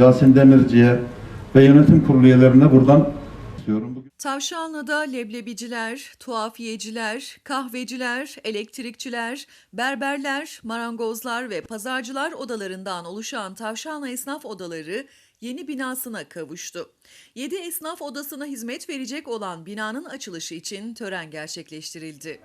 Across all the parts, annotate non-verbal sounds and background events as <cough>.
Yasin Demirci'ye ve yönetim kurulu üyelerine buradan istiyorum. Tavşanlı'da leblebiciler, tuhafiyeciler, kahveciler, elektrikçiler, berberler, marangozlar ve pazarcılar odalarından oluşan Tavşanlı Esnaf Odaları yeni binasına kavuştu. 7 esnaf odasına hizmet verecek olan binanın açılışı için tören gerçekleştirildi.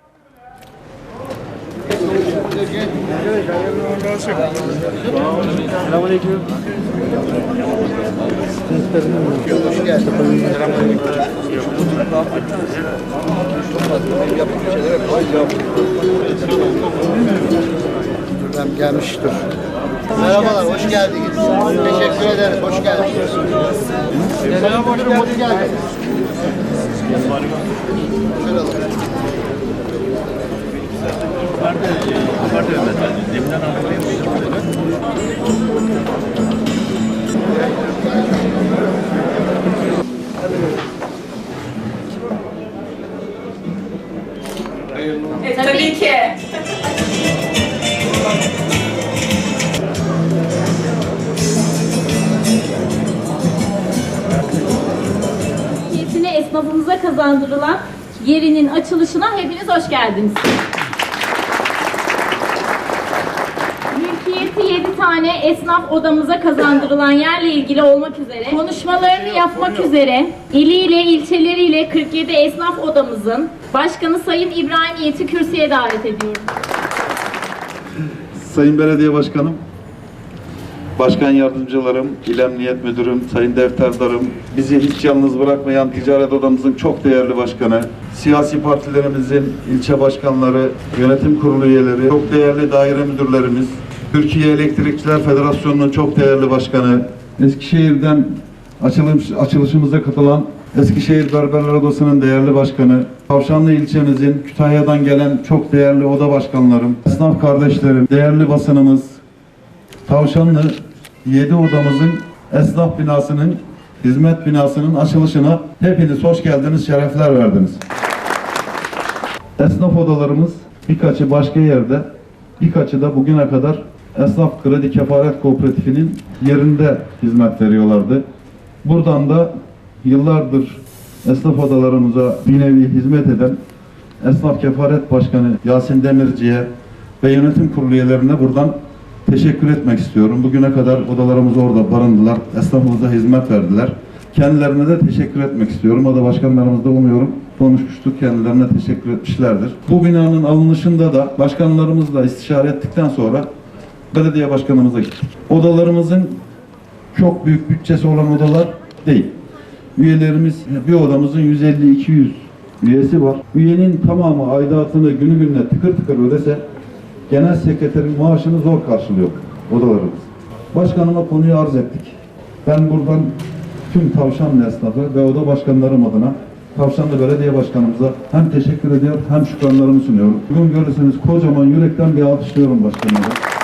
Ben gelmiştir. Merhabalar, hoş geldiniz. Teşekkür ederiz, hoş geldiniz. Selam hoş geldiniz. Hoş alalım. Tabii ki. Esnafımıza kazandırılan yerinin açılışına hepiniz hoş geldiniz. Mülkiyeti 7 tane esnaf odamıza kazandırılan yerle ilgili olmak üzere konuşmalarını yapmak üzere iliyle ilçeleriyle 47 esnaf odamızın başkanı Sayın İbrahim Yiğit'i kürsüye davet ediyorum. Sayın Belediye Başkanım, Başkan Yardımcılarım, İl Emniyet Müdürüm, Sayın Defterdarım, bizi hiç yalnız bırakmayan Ticaret Odamızın çok değerli başkanı, siyasi partilerimizin ilçe başkanları, yönetim kurulu üyeleri, çok değerli daire müdürlerimiz, Türkiye Elektrikçiler Federasyonu'nun çok değerli başkanı, Eskişehir'den açılış, açılışımıza katılan Eskişehir Berberler Odası'nın değerli başkanı, Tavşanlı ilçemizin Kütahya'dan gelen çok değerli oda başkanlarım, esnaf kardeşlerim, değerli basınımız, Tavşanlı 7 odamızın esnaf binasının, hizmet binasının açılışına hepiniz hoş geldiniz, şerefler verdiniz. Esnaf odalarımız birkaçı başka yerde, birkaçı da bugüne kadar Esnaf Kredi Kefaret Kooperatifi'nin yerinde hizmet veriyorlardı. Buradan da yıllardır esnaf odalarımıza bir nevi hizmet eden Esnaf Kefaret Başkanı Yasin Demirci'ye ve yönetim kurulu üyelerine buradan teşekkür etmek istiyorum. Bugüne kadar odalarımız orada barındılar, esnafımıza hizmet verdiler. Kendilerine de teşekkür etmek istiyorum. O da başkanlarımızda umuyorum konuşmuştuk. Kendilerine teşekkür etmişlerdir. Bu binanın alınışında da başkanlarımızla istişare ettikten sonra belediye başkanımıza gittik. Odalarımızın çok büyük bütçesi olan odalar değil. Üyelerimiz bir odamızın 150-200 üyesi var. Üyenin tamamı aidatını günü gününe tıkır tıkır ödese genel sekreterin maaşını zor karşılıyor odalarımız. Başkanıma konuyu arz ettik. Ben buradan tüm Tavşanlı esnafı ve oda başkanlarım adına Tavşanlı Belediye Başkanımıza hem teşekkür ediyor hem şükranlarımı sunuyorum. Bugün görürseniz kocaman yürekten bir alkışlıyorum başkanımıza.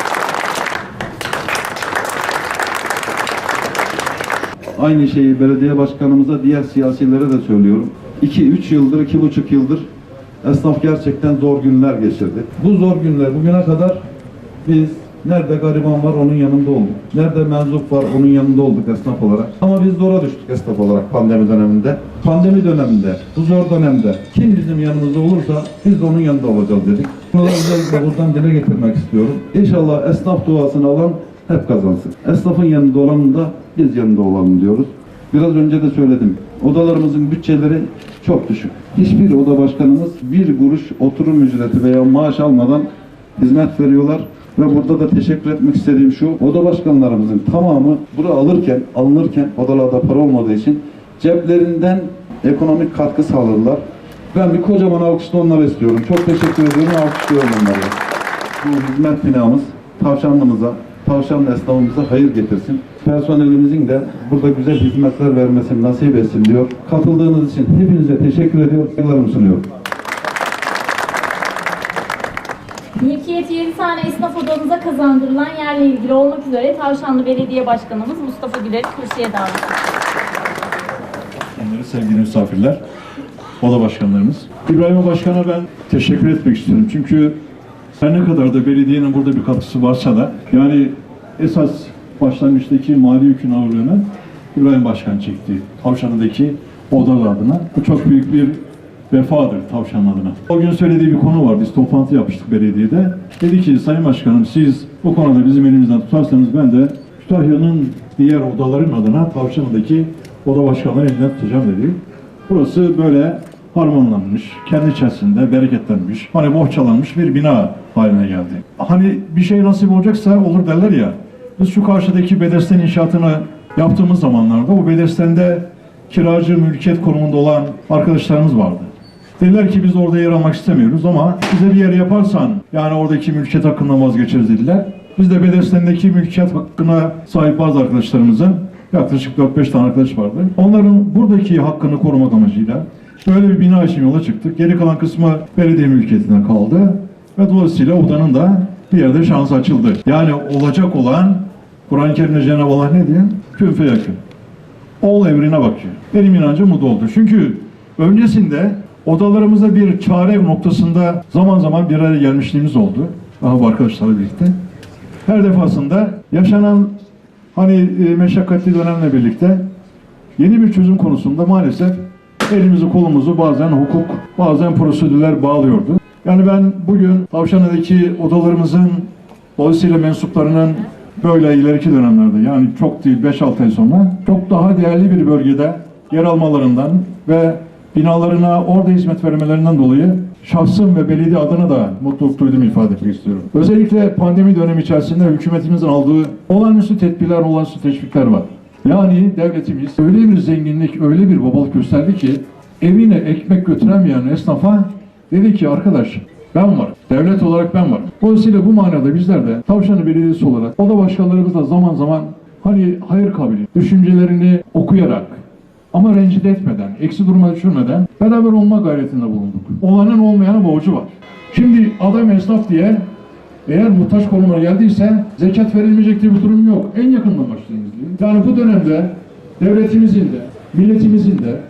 Aynı şeyi belediye başkanımıza, diğer siyasilere de söylüyorum. 2-3 yıldır, 2,5 yıldır esnaf gerçekten zor günler geçirdi. Bu zor günler bugüne kadar biz nerede gariban var onun yanında olduk. Nerede menzup var onun yanında olduk esnaf olarak. Ama biz zora düştük esnaf olarak pandemi döneminde. Pandemi döneminde, bu zor dönemde kim bizim yanımızda olursa biz de onun yanında olacağız dedik. Bunu özellikle buradan dile getirmek istiyorum. İnşallah esnaf duasını alan hep kazansın. Esnafın yanında olanın da biz yanında olalım diyoruz. Biraz önce de söyledim. Odalarımızın bütçeleri çok düşük. Hiçbir oda başkanımız bir kuruş oturum ücreti veya maaş almadan hizmet veriyorlar. Ve burada da teşekkür etmek istediğim şu, oda başkanlarımızın tamamı bunu alırken, alınırken odalarda para olmadığı için ceplerinden ekonomik katkı sağladılar. Ben bir kocaman alkış da onlara istiyorum. Çok teşekkür ediyorum, alkışlıyorum onları. Bu hizmet binamız tavşanlımıza, tavşanlı esnafımıza hayır getirsin. Personelimizin de burada güzel hizmetler vermesini nasip etsin diyor. Katıldığınız için hepinize teşekkür ediyorum. Saygılarımı sunuyorum. Mülkiyeti 7 tane esnaf odamıza kazandırılan yerle ilgili olmak üzere Tavşanlı Belediye Başkanımız Mustafa Güler'i kürsüye davet. Kendileri sevgili misafirler, oda başkanlarımız. İbrahim Başkan'a ben teşekkür etmek istiyorum. Çünkü her ne kadar da belediyenin burada bir katkısı varsa da yani esas başlangıçtaki mali yükün ağırlığını İbrahim Başkan çekti. Tavşanı'daki odalar adına. Bu çok büyük bir vefadır Tavşan adına. O gün söylediği bir konu var. Biz toplantı yapmıştık belediyede. Dedi ki Sayın Başkanım siz bu konuda bizim elimizden tutarsanız ben de Kütahya'nın diğer odaların adına Tavşan'daki oda başkanları elinden tutacağım dedi. Burası böyle harmanlanmış, kendi içerisinde bereketlenmiş, hani bohçalanmış bir bina haline geldi. Hani bir şey nasip olacaksa olur derler ya. Biz şu karşıdaki bedesten inşaatını yaptığımız zamanlarda o bedestende kiracı mülkiyet konumunda olan arkadaşlarımız vardı. Dediler ki biz orada yer almak istemiyoruz ama bize bir yer yaparsan yani oradaki mülkiyet hakkından vazgeçeriz dediler. Biz de Bedesten'deki mülkiyet hakkına sahip bazı arkadaşlarımızın yaklaşık 4-5 tane arkadaş vardı. Onların buradaki hakkını korumak amacıyla böyle bir bina için yola çıktık. Geri kalan kısmı belediye mülkiyetine kaldı. Ve dolayısıyla odanın da bir yerde şansı açıldı. Yani olacak olan Kur'an-ı Kerim'de Cenab-ı Allah ne diyor? Kün feyekün. Ol evrine bakıyor. Benim inancım bu da oldu. Çünkü öncesinde odalarımıza bir çare noktasında zaman zaman bir araya gelmişliğimiz oldu. Daha bu arkadaşlarla birlikte. Her defasında yaşanan hani e, meşakkatli dönemle birlikte yeni bir çözüm konusunda maalesef elimizi kolumuzu bazen hukuk, bazen prosedürler bağlıyordu. Yani ben bugün Tavşanlı'daki odalarımızın dolayısıyla mensuplarının böyle ileriki dönemlerde yani çok değil 5-6 ay sonra çok daha değerli bir bölgede yer almalarından ve binalarına orada hizmet vermelerinden dolayı şahsım ve belediye adına da mutluluk duyduğumu ifade etmek istiyorum. Özellikle pandemi dönemi içerisinde hükümetimizin aldığı olağanüstü tedbirler, olağanüstü teşvikler var. Yani devletimiz öyle bir zenginlik, öyle bir babalık gösterdi ki evine ekmek götüremeyen esnafa dedi ki arkadaş ben varım. Devlet olarak ben varım. Dolayısıyla bu manada bizler de Tavşanlı Belediyesi olarak oda başkanlarımızla zaman zaman hani hayır kabili düşüncelerini okuyarak ama rencide etmeden, eksi duruma düşürmeden beraber olma gayretinde bulunduk. Olanın olmayana borcu var. Şimdi adam esnaf diye eğer muhtaç konuma geldiyse zekat verilmeyecek diye bir durum yok. En yakından başlayınız diye. Yani bu dönemde devletimizin de, milletimizin de,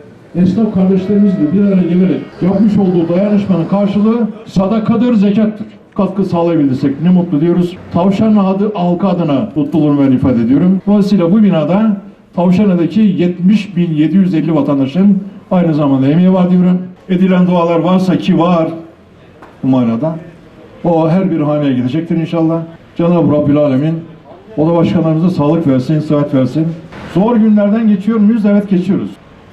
esnaf kardeşlerimizle bir araya gelerek yapmış olduğu dayanışmanın karşılığı sadakadır, zekattır. Katkı sağlayabildiysek ne mutlu diyoruz. Tavşan adı halka adına mutluluğumu ben ifade ediyorum. Dolayısıyla bu binada Tavşanlı'daki 70.750 vatandaşın aynı zamanda emeği var diyorum. Edilen dualar varsa ki var bu manada. O her bir haneye gidecektir inşallah. Cenab-ı Rabbül Alemin oda başkanlarımıza sağlık versin, sıhhat versin. Zor günlerden geçiyor muyuz? Evet geçiyoruz.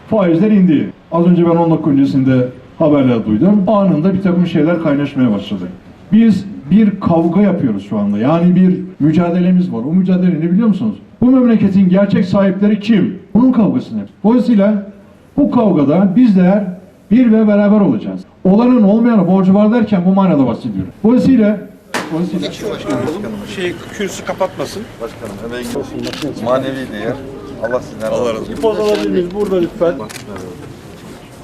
Faizler indi. Az önce ben 10 dakika öncesinde haberler duydum. Anında bir takım şeyler kaynaşmaya başladı. Biz bir kavga yapıyoruz şu anda. Yani bir mücadelemiz var. O mücadele ne biliyor musunuz? Bu memleketin gerçek sahipleri kim? Bunun kavgasını. Dolayısıyla bu kavgada bizler bir ve beraber olacağız. Olanın olmayana borcu var derken bu manada bahsediyorum. Dolayısıyla Dolayısıyla şey kürsü kapatmasın. Başkanım emeğiniz manevi değer. Allah sizden razı olsun. Bir poz alabilir miyiz burada lütfen?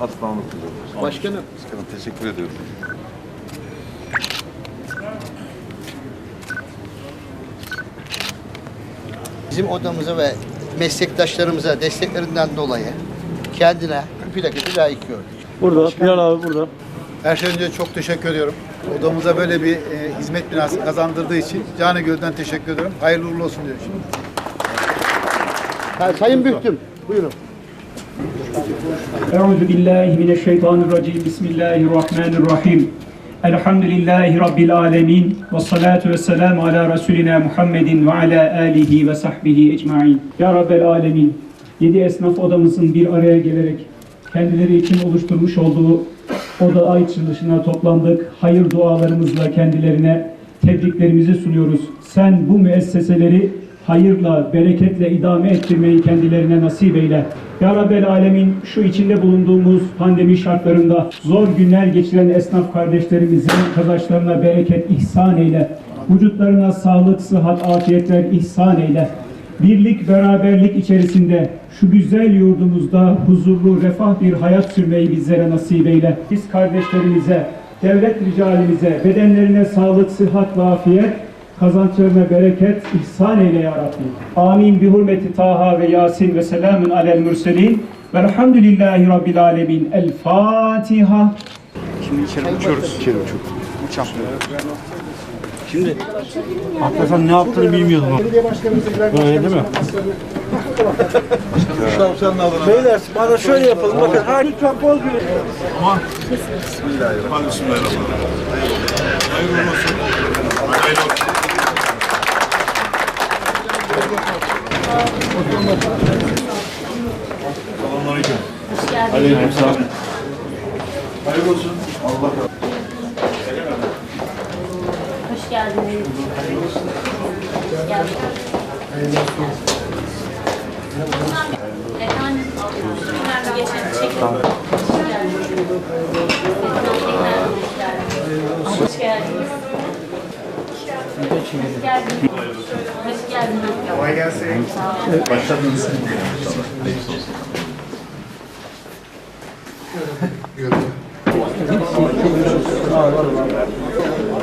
Asla unutmayacağım. Başkanım. Başkanım teşekkür ediyorum. Bizim odamıza ve meslektaşlarımıza desteklerinden dolayı kendine plaketi layık gördük. Burada. Bilal abi burada. Her şeyden önce çok teşekkür ediyorum odamıza böyle bir e, hizmet binası kazandırdığı için canı gölden teşekkür ediyorum. Hayırlı uğurlu olsun diyorum şimdi. Sayın Büktüm, buyurun. Euzu billahi mineşşeytanirracim. Bismillahirrahmanirrahim. Elhamdülillahi rabbil alamin ve salatu vesselam ala resulina Muhammedin ve ala alihi ve sahbihi ecmaîn. Ya rabbel alamin. Yedi esnaf odamızın bir araya gelerek kendileri için oluşturmuş olduğu oda açılışına toplandık. Hayır dualarımızla kendilerine tebriklerimizi sunuyoruz. Sen bu müesseseleri hayırla, bereketle idame ettirmeyi kendilerine nasip eyle. Ya Rabbel Alemin şu içinde bulunduğumuz pandemi şartlarında zor günler geçiren esnaf kardeşlerimizin kazançlarına bereket ihsan eyle. Vücutlarına sağlık, sıhhat, afiyetler ihsan eyle. Birlik, beraberlik içerisinde şu güzel yurdumuzda huzurlu, refah bir hayat sürmeyi bizlere nasip eyle. Biz kardeşlerimize, devlet ricalimize, bedenlerine sağlık, sıhhat ve afiyet, kazançlarına bereket ihsan eyle ya Rabbi. Amin. Bi hurmeti Taha ve Yasin ve selamun alel mürselin. Velhamdülillahi Rabbil alemin. El Fatiha. Şimdi içeri uçuyoruz. İçeri uçuyoruz. Uçak. Şimdi hakikaten ne yaptığını bilmiyordum. Öyle değil mi? Beyler bana şöyle yapalım. Bakın ha lütfen poz verin. Hoş geldiniz. Hoş geldiniz. Efendim, tekrar bir geçelim, çekelim. Hoş geldiniz. Tekrar hoş geldiniz. Hoş geldiniz. Hoş geldiniz. Hoş geldiniz. Kolay gelsin. Başladınız.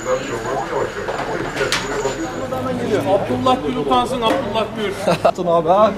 bir şey olmaz yavaş yavaş. Ama ihtiyaç buraya bakıyorsunuz. Abdullah Gül utansın, Abdullah Gül. <laughs> Atın abi ha.